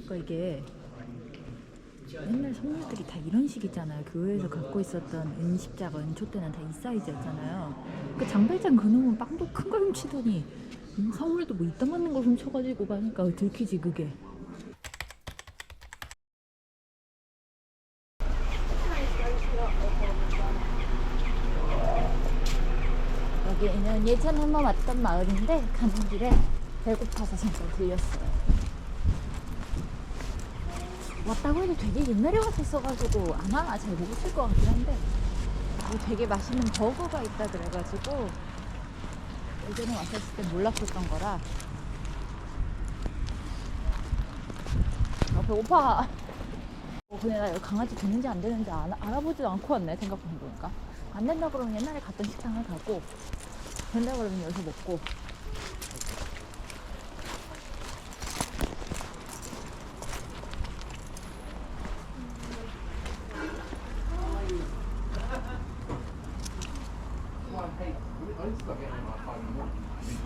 그러니까 이게 옛날 선물들이 다 이런 식이잖아요. 교회에서 갖고 있었던 은십자가 은초 때는 다 이 사이즈였잖아요. 그 장발장 그놈은 빵도 큰걸 훔치더니 음, 선물도 뭐 이따 맞는 걸 훔쳐가지고 가니까 들키지 그게. 여기는 예전에 한 번 왔던 마을인데 가는 길에 배고파서 잠깐 들렸어요. 왔다고 해도 되게 옛날에 왔었어가지고 아마 잘 모르실 것 같긴 한데. 뭐 되게 맛있는 버거가 있다 그래가지고 예전에 왔었을 때 몰랐었던 거라. 아 배고파. 어, 근데 나 강아지 되는지 안 되는지 안- 알아보지도 않고 왔네 생각해보니까. 안 된다 그러면 옛날에 갔던 식당을 가고 된다 그러면 여기서 먹고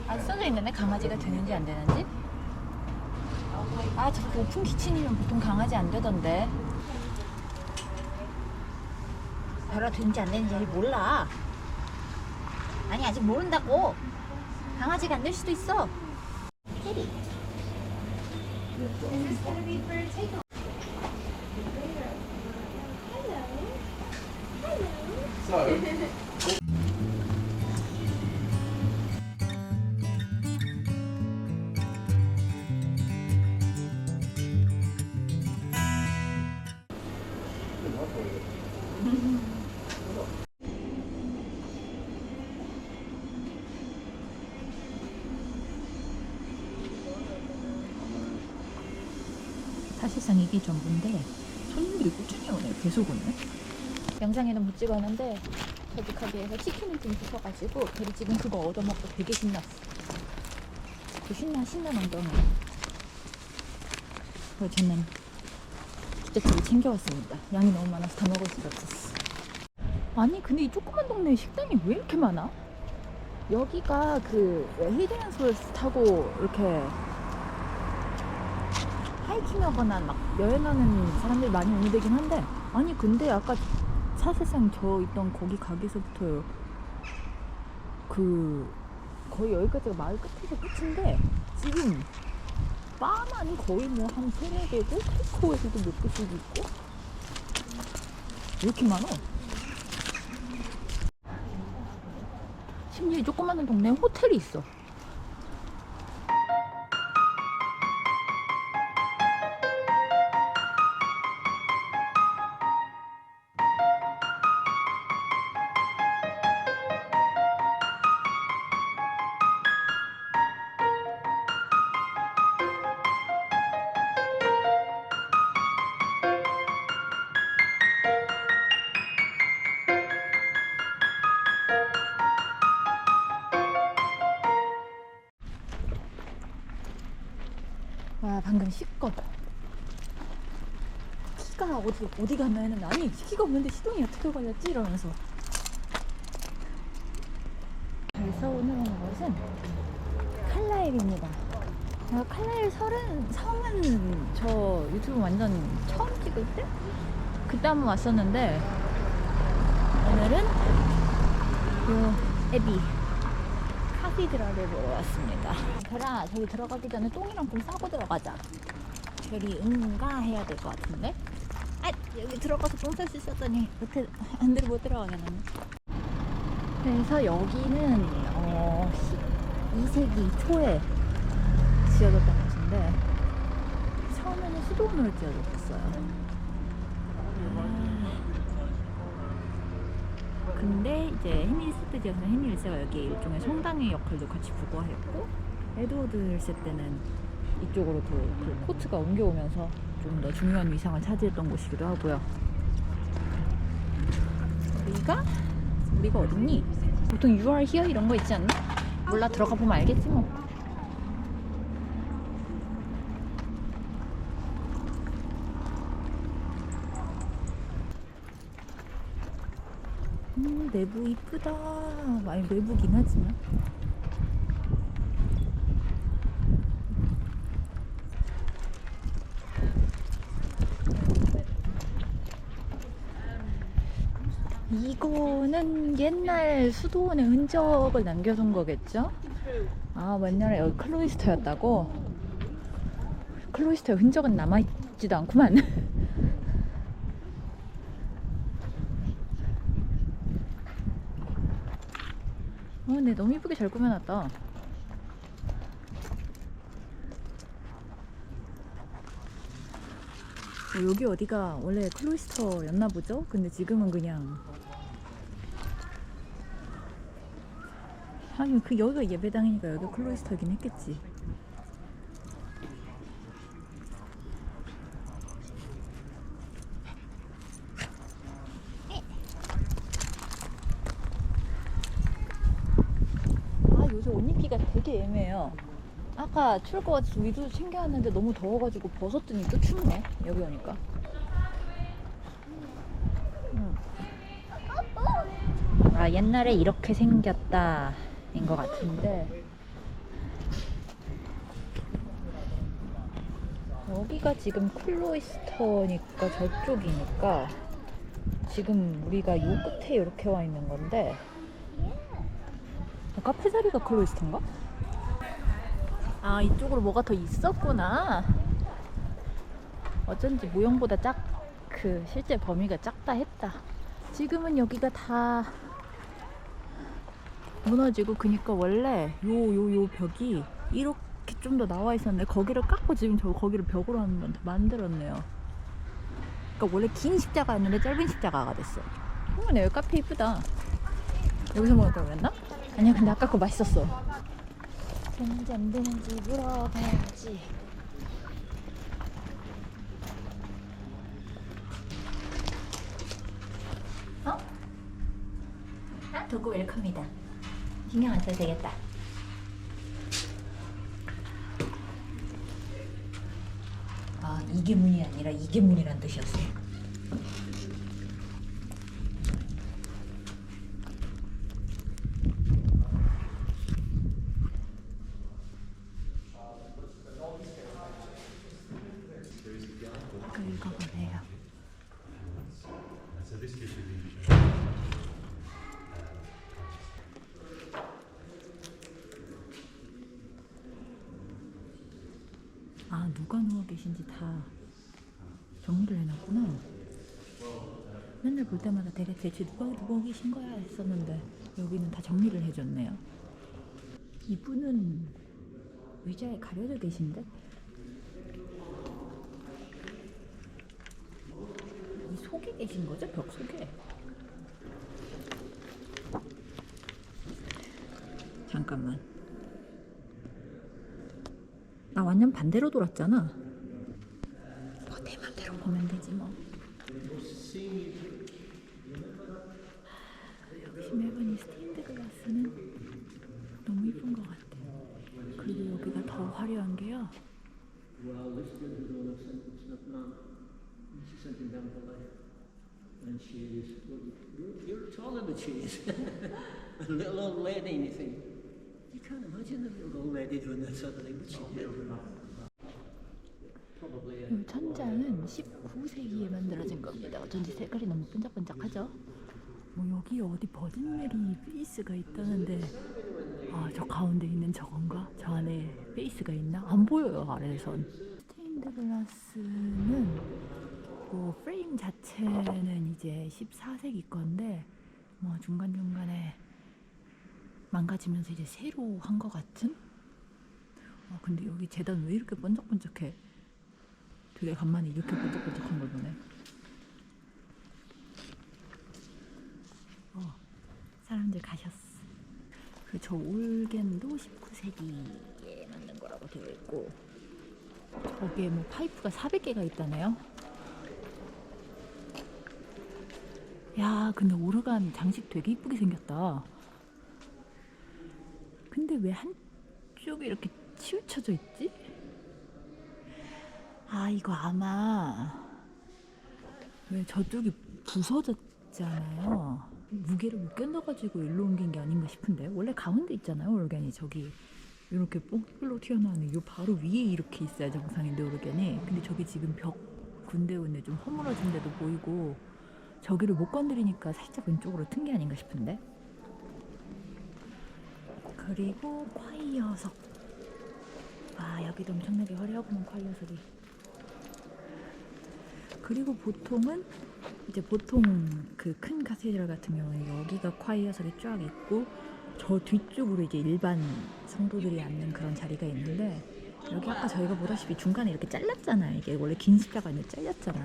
아 써져 있는데 강아지가 되는지 안 되는지? 아 저렇게 오픈 키친이면 보통 강아지 안 되던데. 별로 되는지 안 되는지 몰라. 아니 아직 모른다고. 강아지가 안 될 수도 있어. 테리 사실상 이게 전부인데 손님들이 꾸준히 오네 계속 오네 영상에는 못 찍었는데 저기 가게에서 치킨을 좀 주셔가지고 걔리 지금 그거 얻어먹고 되게 신났어. 그 신나 신나 엉덩이 그래서 저는 기저귀를 챙겨왔습니다. 양이 너무 많아서 다 먹을 수가 없었어. 아니 근데 이 조그만 동네에 식당이 왜 이렇게 많아? 여기가 그 히든스월스 타고 이렇게 하이킹하거나 막 여행하는 사람들이 많이 오는 데긴 한데 아니 근데 아까 사실상 저 있던 거기 가게에서부터 그 거의 여기까지가 마을 끝에서 끝인데 지금 바만 거의 뭐 한 세네 개고 테이크어웨이도 몇 개씩 있고 왜 이렇게 많아? 심지어 이 조그마한 동네에 호텔이 있어 어디 어디 가면은 아니 키가 없는데 시동이 어떻게 걸렸지 이러면서 그래서 오늘 온 곳은 칼라일입니다. 내가 칼라일 설은 성은 저 유튜브 완전 처음 찍을 때 그때 한번 왔었는데 오늘은 요 애비 카피드라를 보러 왔습니다. 별아, 저기 들어가기 전에 똥이랑 좀 싸고 들어가자. 별이 응가 해야 될 것 같은데? 아, 여기 들어가서 똥쌀수 있었더니 못해, 안 들어 못 들어가겠네. 그래서 여기는 어, 2세기 초에 지어졌던 곳인데 처음에는 수도원으로 지어졌어요. 근데 이제 헨리 스트 지역에서 헨리 1세가 여기 일종의 성당의 역할도 같이 부과했고 에드워드 1세 때는 이쪽으로 또그 코트가 옮겨오면서 좀 더 중요한 위상을 차지했던 곳이기도 하고요. 우리가 우리가 어딨니? 보통 You are here 이런 거 있지 않나? 몰라 들어가 보면 알겠지 뭐. 음, 내부 이쁘다. 아니, 내부긴 하지만. 이거는 옛날 수도원의 흔적을 남겨둔 거겠죠? 아, 옛날에 여기 클로이스터였다고? 클로이스터의 흔적은 남아있지도 않구만. 어, 근데 너무 이쁘게 잘 꾸며놨다. 어, 여기 어디가 원래 클로이스터였나 보죠? 근데 지금은 그냥 하긴 그 여기가 예배당이니까 여기 클로이스터긴 했겠지. 아 요새 옷 입기가 되게 애매해요. 아까 추울 것 같아서 위도 챙겨왔는데 너무 더워가지고 벗었더니 또 춥네 여기 오니까. 음. 아 옛날에 이렇게 생겼다 인것 같은데. 여기가 지금 클로이스터니까 저쪽이니까 지금 우리가 요 끝에 이렇게 와 있는 건데. 아, 카페 자리가 클로이스터인가? 아 이쪽으로 뭐가 더 있었구나. 어쩐지 모형보다 작 그 실제 범위가 작다 했다. 지금은 여기가 다 무너지고 그니까 원래 요 요 요 벽이 이렇게 좀 더 나와 있었는데 거기를 깎고 지금 저 거기를 벽으로 한번 더 만들었네요 그러니까 원래 긴 십자가였는데 짧은 십자가가 됐어 어머 여기 카페 이쁘다 여기서 먹을 걸 그랬나? 아니야 근데 아까 그거 맛있었어 되는지 안 되는지 물어봐야지. 어? 아, 도구 웰컴이다. 신경 안 써도 되겠다. 아, 이게 문이 아니라 이게 문이란 뜻이었어. 그 읽어보세요. 아 누가 누워 계신지 다 정리를 해놨구나. 맨날 볼 때마다 되게 대체 누가 누워 계신 거야 했었는데 여기는 다 정리를 해줬네요. 이분은 의자에 가려져 계신데? 이 속에 계신 거죠? 벽 속에? 잠깐만. 나 완전 반대로 돌았잖아. 뭐내 맘대로 보면 되지 뭐. 역시 매번 이 스테인드 글라스는 너무 이쁜 것 같아. 그리고 여기가 더 화려한 게요. Well, this girl who's all upset, it's not mom. And she sent him down for life. And she is, well, you're, you're taller than she is. a little old lady, and you think, you can't imagine a little old lady doing that sort of thing, but she did. 이 천장은 19세기에 만들어진 겁니다. 어쩐지 색깔이 너무 반짝반짝하죠? 뭐 여기 어디 버진메리 베이스가 있다는데 아 저 가운데 있는 저건가? 저 안에 베이스가 있나? 안 보여요 아래에선 스테인드 글라스는 뭐 프레임 자체는 이제 14세기 건데 뭐 중간중간에 망가지면서 이제 새로 한 것 같은? 아 근데 여기 재단 왜 이렇게 번쩍번쩍해? 되게 간만에 이렇게 번쩍번쩍한 걸 보네. 어, 사람들 가셨어. 그 저 올겐도 19세기에 만든 거라고 되어 있고 저기에 뭐 파이프가 400개가 있다네요. 야, 근데 오르간 장식 되게 이쁘게 생겼다. 근데 왜 한쪽이 이렇게 치우쳐져 있지? 아, 이거 아마 왜 저쪽이 부서졌잖아요. 무게를 못 견뎌가지고 일로 옮긴 게 아닌가 싶은데 원래 가운데 있잖아요 올겐이 저기 이렇게 뽕돌로 튀어나오는 요 바로 위에 이렇게 있어야 정상인데 올겐이 근데 저기 지금 벽 군데군데 좀 허물어진 데도 보이고 저기를 못 건드리니까 살짝 왼쪽으로 튼 게 아닌가 싶은데. 그리고 콰이어석. 아 여기도 엄청나게 화려하구만 콰이어석이. 그리고 보통은 이제 보통 그 큰 카테드랄 같은 경우에 여기가 콰이어석이 쫙 있고 저 뒤쪽으로 이제 일반 성도들이 앉는 그런 자리가 있는데 여기 아까 저희가 보다시피 중간에 이렇게 잘랐잖아요. 이게 원래 긴 십자가 있는데 잘렸잖아.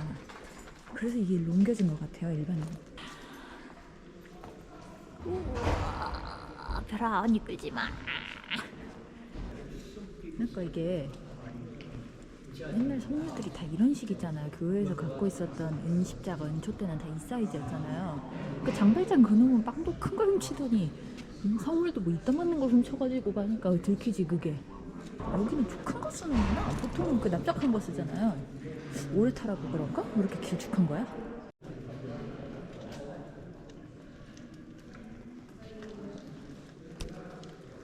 그래서 이게 옮겨진 것 같아요, 일반은. 우와, 별아, 언니 끌지 마. 그러니까 이게 옛날 성녀들이 다 이런 식이잖아요. 교회에서 갖고 있었던 은십자가, 은초 때는 다 이 사이즈였잖아요. 그 장발장 그놈은 빵도 큰거 훔치더니 음, 서울도 뭐 이따 맞는 걸 훔쳐가지고 가니까 들키지 그게. 여기는 좀큰거 쓰는구나. 보통은 그 납작한 거 쓰잖아요. 오래 타라고 그런가? 왜 이렇게 길쭉한 거야?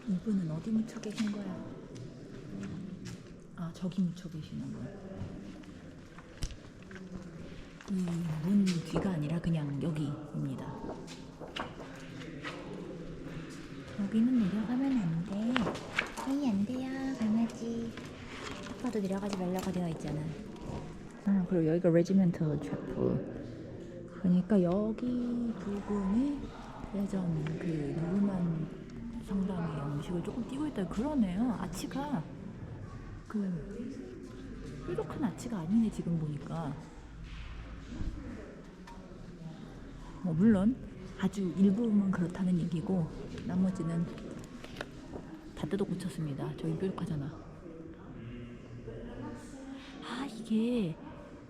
이분은 어디 묻혀 계신 거야? 아 저기 묻혀 계시는 거야. 이문 뒤가 아니라 그냥 여기입니다. 여기는 내려가면 안 돼. 아니 안 돼요 강아지. 아빠도 내려가지 말라고 되어 있잖아. 아 그리고 여기가 레지멘털 채플. 그러니까 여기 부분이 예전 그 노르만 성당의 음식을 조금 띄고 있다 그러네요. 아치가 그 뾰족한 아치가 아니네 지금 보니까. 뭐 물론 아주 일부만 그렇다는 얘기고 나머지는 다 뜯어 고쳤습니다. 저기 뾰족하잖아. 아 이게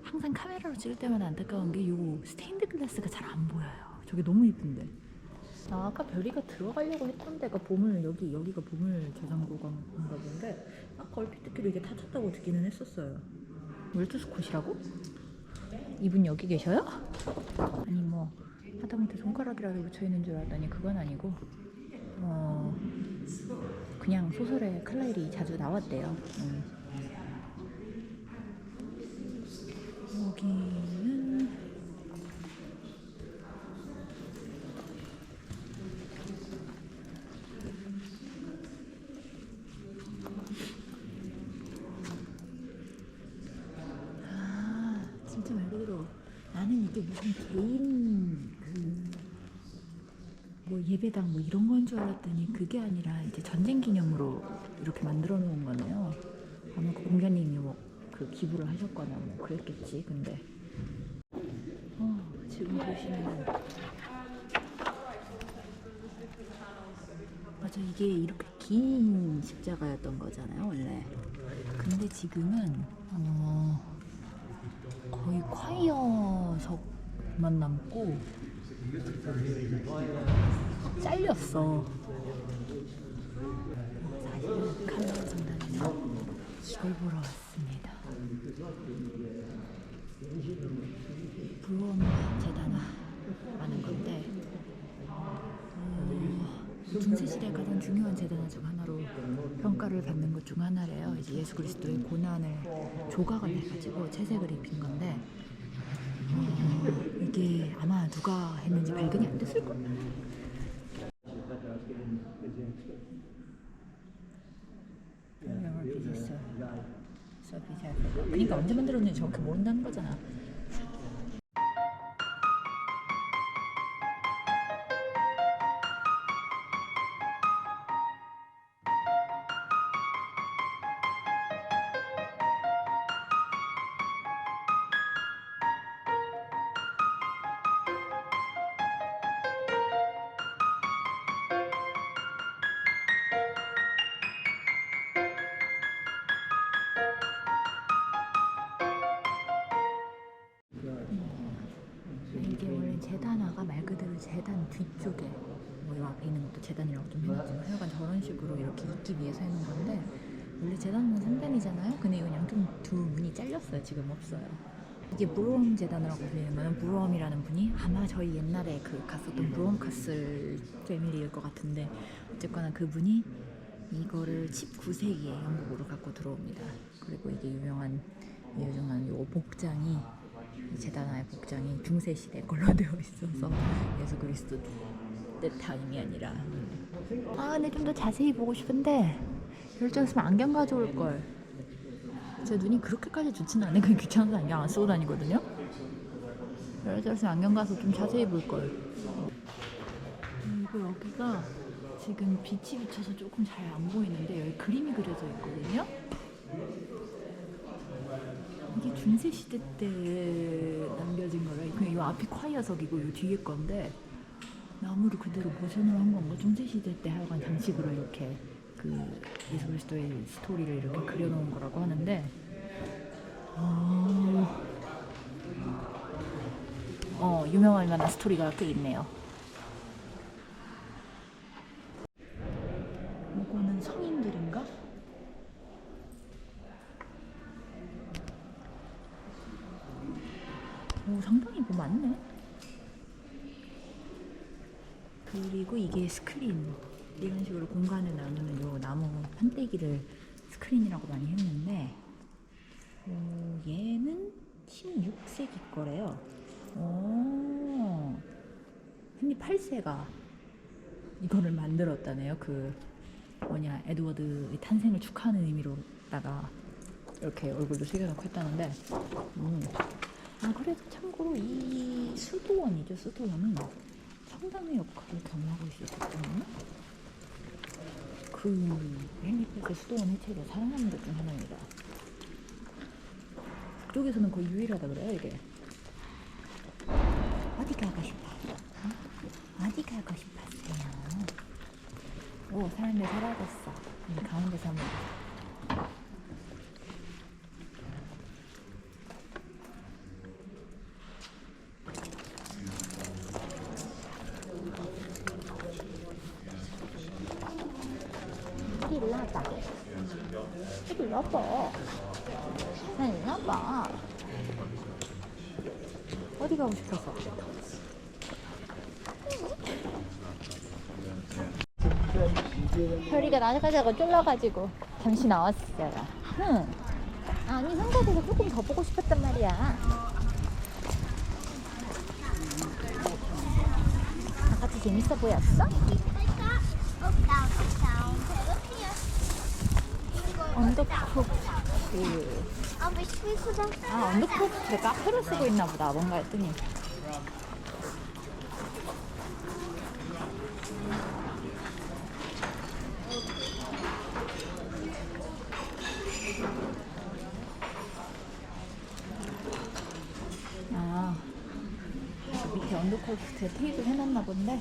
항상 카메라로 찍을 때마다 안타까운 게 요 스테인드 글라스가 잘 안 보여요. 저게 너무 이쁜데. 아, 아까 별이가 들어가려고 했던 데가 보물 여기 여기가 보물 저장고가 뭔가 본데 아까 얼핏 듣기로 이게 타쳤다고 듣기는 했었어요. 월드스콧이라고? 이분 여기 계셔요? 아니 뭐 하다못해 손가락이라도 붙여 있는 줄 알았더니 그건 아니고 어 그냥 소설에 클라일이 자주 나왔대요. 음. 여기는 아 진짜 말 그대로 나는 이게 무슨 개인 그뭐 예배당 뭐 이런 건 줄 알았더니 그게 아니라 이제 전쟁 기념으로 이렇게 만들어 놓은 거네요. 아마 그 공자님이 뭐 그 기부를 하셨거나 뭐 그랬겠지. 근데 어, 지금 보시면 맞아 이게 이렇게 긴 십자가였던 거잖아요 원래. 근데 지금은 어, 콰이어석만 남고 잘렸어. 사실은 칼라 성당에서 이걸 보러 왔습니다. 부엄 재단화 하는 건데 어, 중세시대 가장 중요한 재단화 중 하나로 평가를 받는 것 중 하나래요. 이제 예수 그리스도의 고난을 조각을 해가지고 채색을 입힌 건데 어, 이게 아마 누가 했는지 발견이 안 됐을 걸. 그러니까 언제 만들었는지 정확히 모른다는 거잖아. 뒤쪽에 뭐 이 앞에 있는 것도 재단이라고 좀 해놨지만 하여간 저런 식으로 이렇게 있기 위해서 해놓은 건데 원래 재단은 3단이잖아요. 근데 이건 양쪽 두 문이 잘렸어요. 지금 없어요. 이게 브로엄 재단이라고 불리는 거는 브로엄이라는 분이 아마 저희 옛날에 그 갔었던 브로엄 카슬 패밀리일 것 같은데 어쨌거나 그분이 이거를 19세기에 영국으로 갖고 들어옵니다. 그리고 이게 유명한 유명한 요 복장이 제다나의 복장이 중세 시대 걸로 되어 있어서 예수 그리스도 뜻함이 아니라 아 근데 좀 더 자세히 보고 싶은데 줄 알았으면 안경 가져올 걸. 제 눈이 그렇게까지 좋지는 않아요. 그냥 귀찮아서 안경 안 쓰고 다니거든요. 줄 알았으면 안경 가서 좀 자세히 볼 걸. 그리고 여기가 지금 빛이 비쳐서 조금 잘 안 보이는데 여기 그림이 그려져 있거든요. 이게 중세 시대 때 남겨진 거라 그냥 이 앞이 콰이어석이고 이 뒤에 건데 나무를 그대로 보존을 한 건가 중세 시대 때 하여간 장식으로 이렇게 그 예수 그리스도의 스토리를 이렇게 그려놓은 거라고 하는데 어, 어 유명할 만한 스토리가 꽤 있네요. 이거는 성인들인가? 오 상당히 뭐 많네. 그리고 이게 스크린 이런 식으로 공간을 나누는 요 나무 판때기를 스크린이라고 많이 했는데 오, 얘는 16세기 거래요. 오, 흔히 8세가 이거를 만들었다네요. 그 뭐냐 에드워드의 탄생을 축하하는 의미로다가 이렇게 얼굴도 새겨놓고 했다는데 음. 아 그래도 참고로 이 수도원이죠 수도원은 상당히 역할을 겸하고 있었거든요 그 헨리페스 수도원 해체를 사랑하는 것중 하나입니다 그쪽에서는 거의 유일하다 그래요 이게 어디 가고 싶어? 어? 어디 가고 싶었어요? 오 사람들 사라졌어 가운데서 한번 일로 와봐. 일로 와봐. 일로 와봐. 어디 가고 싶어서? 별이가 나가자고 쫄라가지고 잠시 나왔어요. 응. 아니 한국에서 조금 더 보고 싶었단 말이야. 다 같이 재밌어 보였어? Will so das. 아 언더크로프트를 카페로 쓰고 있나 보다. 뭔가 했더니. 아 밑에 언더크로프트에 테이블 해놨나 본데.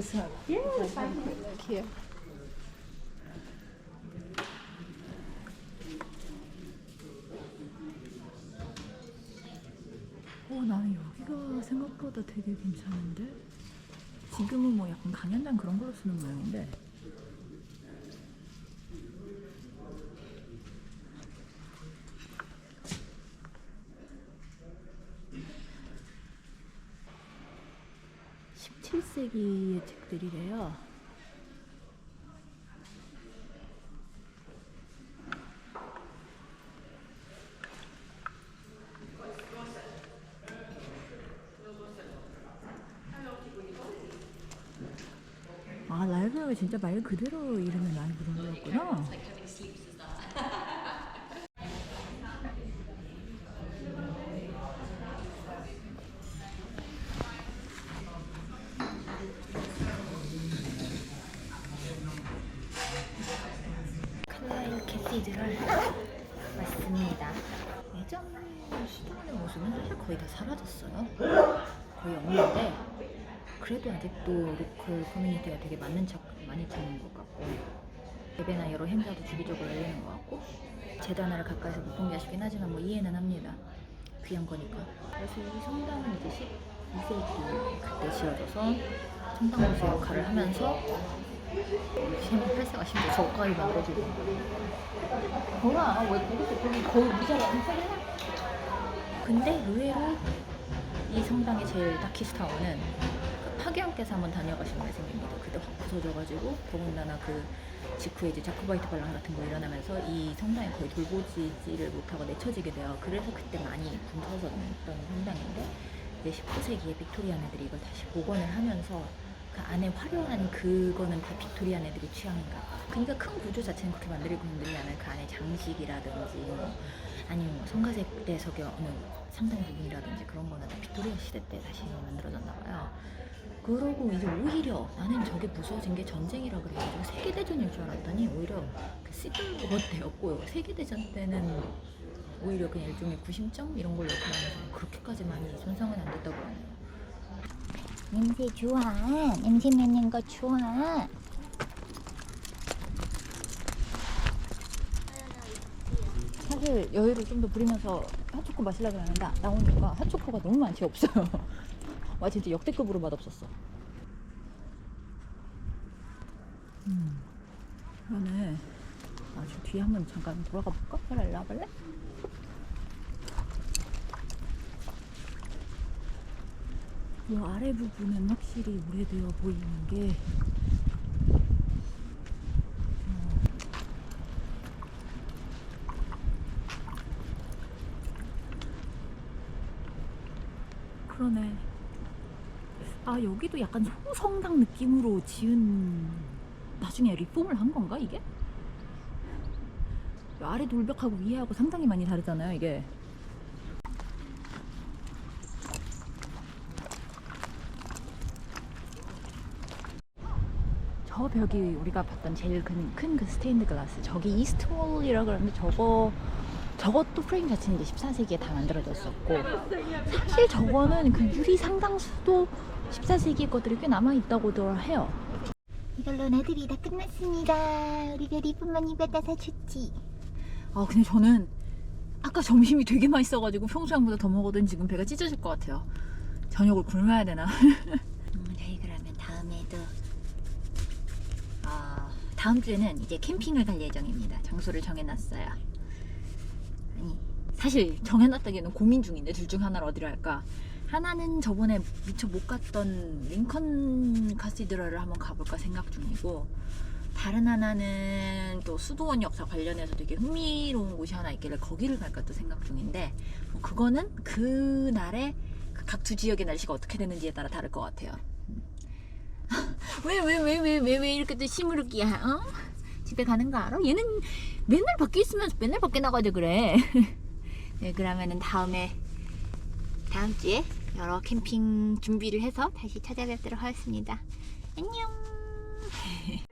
Just have. Yes, I look here. 어, 나는 여기가 생각보다 되게 괜찮은데? 지금은 뭐 약간 강연장 그런 걸로 쓰는 모양인데. (17세기의) 책들이래요. 아 라이브러리가 진짜 말 그대로 이름을 많이 부른 거였구나 칼라일 캐시드럴 왔습니다. 예전 수도원의 모습은 사실 거의 다 사라졌어요. 거의 없는데 그래도 아직도 로컬 커뮤니티가 되게 많은 척 많이 찾는 것 같고 예배나 여러 행사도 주기적으로 열리는 것 같고 하나를 가까이서 못본게 아쉽긴 하지만 뭐 이해는 합니다. 귀한 거니까. 그래서 이 성당은 이제 12세기 그때 지어져서 성당으로서 역할을 하면서 18세가 심지어 저까지 만들어지고 뭐야 왜 거기서 거기 거울 무자를 안 쓰냐 근데 의외로 이 성당의 제일 다키스타운은 그 파괴함께서 한번 다녀가시면 생깁니다 그때 확 부서져가지고 더군다나 그 직후에 이제 자코바이트 반란 같은 거 일어나면서 이 성당이 거의 돌보지지를 못하고 내쳐지게 돼요 그래서 그때 많이 굶어섰던 성당인데 이제 19세기에 빅토리안 애들이 이걸 다시 복원을 하면서 그 안에 화려한 그거는 다 빅토리안 애들이 취향인가 봐. 그러니까 큰 구조 자체는 그렇게 만들고 흔들리면 그 안에 장식이라든지 뭐 아니면 뭐 성가대석의 어느 상당 부분이라든지 그런 거는 다 빅토리아 시대 때 다시 만들어졌나 봐요. 그러고 이제 오히려 나는 저게 무서워진 게 전쟁이라 그래가지고 세계대전일 줄 알았더니 오히려 그 시들 워 때였고 세계대전 때는 오히려 그냥 일종의 구심점 이런 걸로 역할하면서 그렇게까지 많이 손상은 안 됐다고 하네요. 냄새 좋아. 냄새 맡는 거 좋아. 사실 여유를 좀 더 부리면서 핫초코 마시려고 하는데 나오니까 핫초코가 너무 맛이 없어요. 와 진짜 역대급으로 맛없었어. 음, 그러네. 아, 저 뒤에 한번 잠깐 돌아가 볼까? 빨리 와볼래? 이 아래 부분은 확실히 오래되어 보이는 게 그러네. 아 여기도 약간 성성당 느낌으로 지은 나중에 리폼을 한 건가 이게? 아래 돌벽하고 위에하고 상당히 많이 다르잖아요 이게. 저 벽이 우리가 봤던 제일 큰 그 스테인드 글라스 저기 이스트월이라 그러는데 저거 저것도 프레임 자체는 이제 14세기에 다 만들어졌었고 사실 저거는 그 유리 상당수도 14세기 것들이 꽤 남아 있다고들 해요. 이걸로 나들이 다 끝났습니다. 우리가 리본만 입에다가 좋지. 아 근데 저는 아까 점심이 되게 맛있어가지고 평소량보다 더 먹어도 지금 배가 찢어질 것 같아요. 저녁을 굶어야 되나? 음, 저희 그러면 다음에도 아 다음 주에는 이제 캠핑을 갈 예정입니다. 장소를 정해놨어요. 사실 정해놨다기에는 고민 중인데 둘 중 하나를 어디로 할까? 하나는 저번에 미처 못 갔던 링컨 카시드럴을 한번 가볼까 생각 중이고 다른 하나는 또 수도원 역사 관련해서 되게 흥미로운 곳이 하나 있길래 거기를 갈까 또 생각 중인데 뭐 그거는 그 날에 각두 지역의 날씨가 어떻게 되는지에 따라 다를 것 같아요. 왜 왜 왜 왜 왜 왜 이렇게 또 시무룩이야? 어? 집에 가는 거 알아? 얘는 맨날 밖에 있으면서 맨날 밖에 나가자 그래. 네 그러면은 다음에 다음 주에 여러 캠핑 준비를 해서 다시 찾아뵙도록 하겠습니다. 안녕.